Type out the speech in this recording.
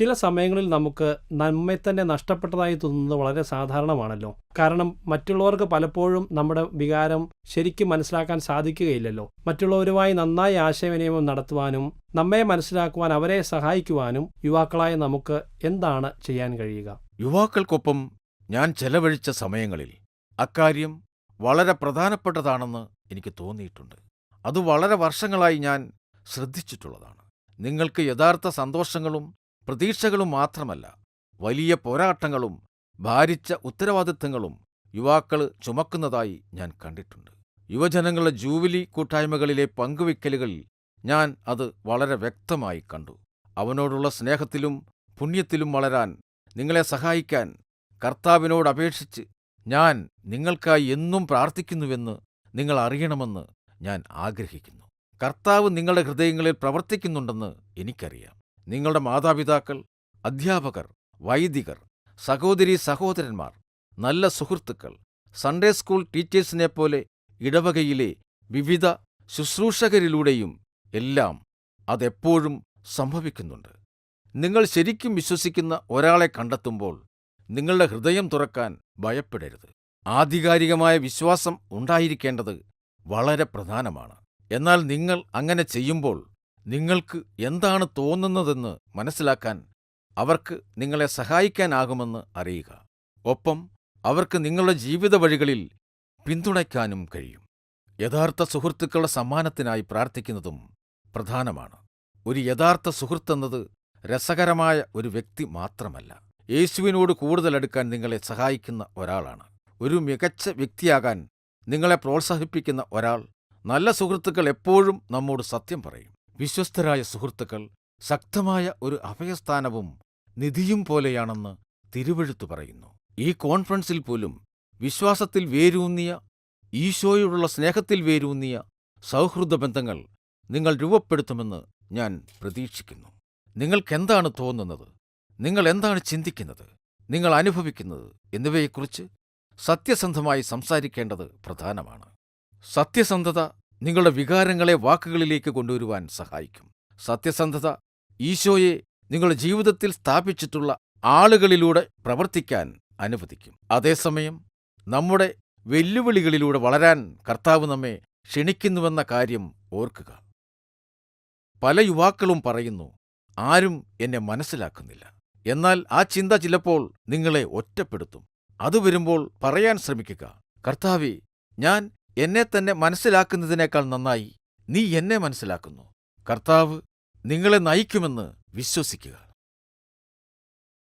ചില സമയങ്ങളിൽ നമുക്ക് നമ്മെ തന്നെ നഷ്ടപ്പെട്ടതായി തോന്നുന്നത് വളരെ സാധാരണമാണല്ലോ. കാരണം മറ്റുള്ളവർക്ക് പലപ്പോഴും നമ്മുടെ വികാരം ശരിക്കും മനസ്സിലാക്കാൻ സാധിക്കുകയില്ലല്ലോ. മറ്റുള്ളവരുമായി നന്നായി ആശയവിനിമയം നടത്തുവാനും നമ്മെ മനസ്സിലാക്കുവാൻ അവരെ സഹായിക്കുവാനും യുവാക്കളായ നമുക്ക് എന്താണ് ചെയ്യാൻ കഴിയുക? യുവാക്കൾക്കൊപ്പം ഞാൻ ചെലവഴിച്ച സമയങ്ങളിൽ അക്കാര്യം വളരെ പ്രധാനപ്പെട്ടതാണെന്ന് എനിക്ക് തോന്നിയിട്ടുണ്ട്. അത് വളരെ വർഷങ്ങളായി ഞാൻ ശ്രദ്ധിച്ചിട്ടുള്ളതാണ്. നിങ്ങൾക്ക് യഥാർത്ഥ സന്തോഷങ്ങളും പ്രതീക്ഷകളും മാത്രമല്ല വലിയ പോരാട്ടങ്ങളും ഭാരിച്ച ഉത്തരവാദിത്തങ്ങളും യുവാക്കൾ ചുമക്കുന്നതായി ഞാൻ കണ്ടിട്ടുണ്ട്. യുവജനങ്ങളുടെ ജൂബിലി കൂട്ടായ്മകളിലെ പങ്കുവയ്ക്കലുകളിൽ ഞാൻ അത് വളരെ വ്യക്തമായി കണ്ടു. അവനോടുള്ള സ്നേഹത്തിലും പുണ്യത്തിലും വളരാൻ നിങ്ങളെ സഹായിക്കാൻ കർത്താവിനോട് അപേക്ഷിച്ച് ഞാൻ നിങ്ങൾക്കായി എന്നും പ്രാർത്ഥിക്കുന്നുവെന്ന് നിങ്ങൾ അറിയണമെന്ന് ഞാൻ ആഗ്രഹിക്കുന്നു. കർത്താവ് നിങ്ങളുടെ ഹൃദയങ്ങളിൽ പ്രവർത്തിക്കുന്നുണ്ടെന്ന് എനിക്കറിയാം. നിങ്ങളുടെ മാതാപിതാക്കൾ അധ്യാപകർ വൈദികർ സഹോദരീ സഹോദരന്മാർ നല്ല സുഹൃത്തുക്കൾ സൺഡേ സ്കൂൾ ടീച്ചേഴ്സിനെപ്പോലെ ഇടവകയിലെ വിവിധ ശുശ്രൂഷകരിലൂടെയും എല്ലാം അതെപ്പോഴും സംഭവിക്കുന്നുണ്ട്. നിങ്ങൾ ശരിക്കും വിശ്വസിക്കുന്ന ഒരാളെ കണ്ടെത്തുമ്പോൾ നിങ്ങളുടെ ഹൃദയം തുറക്കാൻ ഭയപ്പെടരുത്. ആധികാരികമായ വിശ്വാസം ഉണ്ടായിരിക്കേണ്ടത് വളരെ പ്രധാനമാണ്. എന്നാൽ നിങ്ങൾ അങ്ങനെ ചെയ്യുമ്പോൾ നിങ്ങൾക്ക് എന്താണ് തോന്നുന്നതെന്ന് മനസ്സിലാക്കാൻ അവർക്ക് നിങ്ങളെ സഹായിക്കാനാകുമെന്ന് അറിയുക. ഒപ്പം അവർക്ക് നിങ്ങളുടെ ജീവിത വഴികളിൽ പിന്തുണയ്ക്കാനും കഴിയും. യഥാർത്ഥ സുഹൃത്തുക്കളുടെ സമ്മാനത്തിനായി പ്രാർത്ഥിക്കുന്നതും പ്രധാനമാണ്. ഒരു യഥാർത്ഥ സുഹൃത്തെന്നത് രസകരമായ ഒരു വ്യക്തി മാത്രമല്ല. യേശുവിനോട് കൂടുതലെടുക്കാൻ നിങ്ങളെ സഹായിക്കുന്ന ഒരാളാണ്. ഒരു മികച്ച വ്യക്തിയാകാൻ നിങ്ങളെ പ്രോത്സാഹിപ്പിക്കുന്ന ഒരാൾ നല്ല സുഹൃത്തുക്കൾ എപ്പോഴും നമ്മോട് സത്യം പറയും. വിശ്വസ്തരായ സുഹൃത്തുക്കൾ ശക്തമായ ഒരു അഭയസ്ഥാനവും നിധിയും പോലെയാണെന്ന് തിരുവഴുത്തു പറയുന്നു. ഈ കോൺഫറൻസിൽ പോലും വിശ്വാസത്തിൽ വേരൂന്നിയ ഈശോയോടുള്ള സ്നേഹത്തിൽ വേരൂന്നിയ സൗഹൃദ ബന്ധങ്ങൾ നിങ്ങൾ രൂപപ്പെടുത്തുമെന്ന് ഞാൻ പ്രതീക്ഷിക്കുന്നു. നിങ്ങൾക്കെന്താണ് തോന്നുന്നത്? നിങ്ങൾ എന്താണ് ചിന്തിക്കുന്നത്? നിങ്ങൾ അനുഭവിക്കുന്നത് എന്നിവയെക്കുറിച്ച് സത്യസന്ധമായി സംസാരിക്കേണ്ടത് പ്രധാനമാണ്. സത്യസന്ധത നിങ്ങളുടെ വികാരങ്ങളെ വാക്കുകളിലേക്ക് കൊണ്ടുവരുവാൻ സഹായിക്കും. സത്യസന്ധത ഈശോയെ നിങ്ങളുടെ ജീവിതത്തിൽ സ്ഥാപിച്ചിട്ടുള്ള ആളുകളിലൂടെ പ്രവർത്തിക്കാൻ അനുവദിക്കും. അതേസമയം നമ്മുടെ വെല്ലുവിളികളിലൂടെ വളരാൻ കർത്താവ് നമ്മെ ക്ഷണിക്കുന്നുവെന്ന കാര്യം ഓർക്കുക. പല യുവാക്കളും പറയുന്നു ആരും എന്നെ മനസ്സിലാക്കുന്നില്ല. എന്നാൽ ആ ചിന്ത ചിലപ്പോൾ നിങ്ങളെ ഒറ്റപ്പെടുത്തും. അത് വരുമ്പോൾ പറയാൻ ശ്രമിക്കുക. കർത്താവെ ഞാൻ എന്നെ തന്നെ മനസ്സിലാക്കുന്നതിനേക്കാൾ നന്നായി നീ എന്നെ മനസ്സിലാക്കുന്നു. കർത്താവ് നിങ്ങളെ നയിക്കുമെന്ന് വിശ്വസിക്കുക.